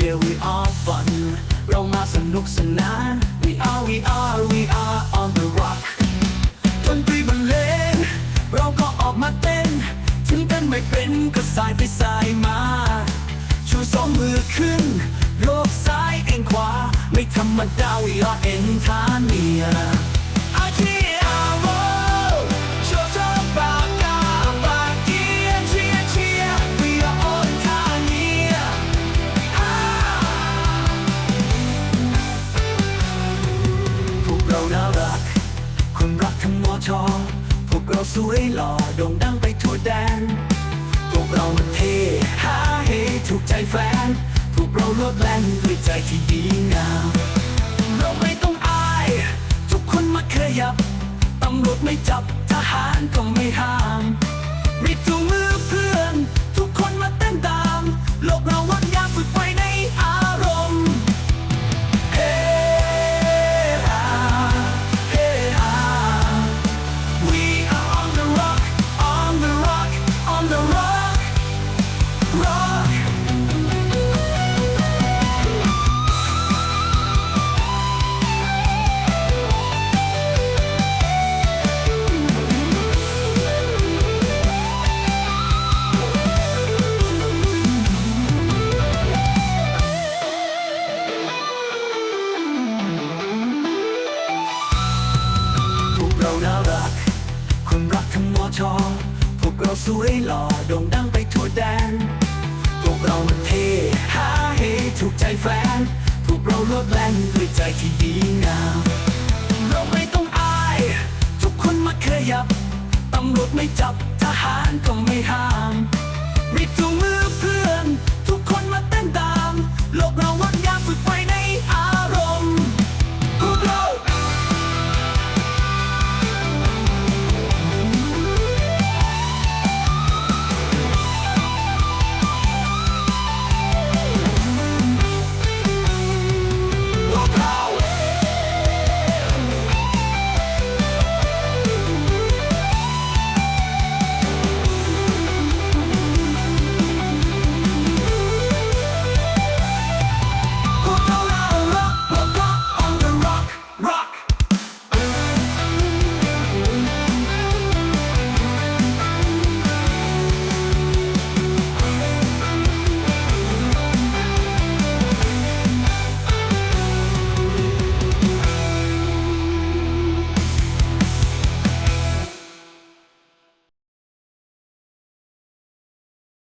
Yeah we are fun เรามาสนุกสนาน We are we are we are on the rock ดนตรีบรรเลงเราก็ออกมาเต้น ถึงเต้นไม่เป็นก็สายไปสายมา ชูสองมือขึ้น โลกซ้ายเอ็นขวา ไม่ธรรมดา We are เอ็ ชพวกเราสวยหล่อโด่งดังไปทั่วแดน พวกเรามันเท่ฮาเฮถูกใจแฟน พวกเราลดแล่นด้วยใจที่ดีงาม เราไม่ต้องอาย ทุกคนมาขยับ ตำรวจไม่จับทหารก็ไม่ห้ามรีบจูงมือเพื่อน ทุกคนมาเต้นตาม ชอพวกเราสวยหล่อโด่งดังไปทั่วแดน พวกเรามันเท่หาเฮถูกใจแฟน พวกเราลดแรงด้วยใจที่ดีงามเราไม่ต้องอาย ทุกคนมาขยับ ตำรวจไม่จับทหารก็ไม่ห้าม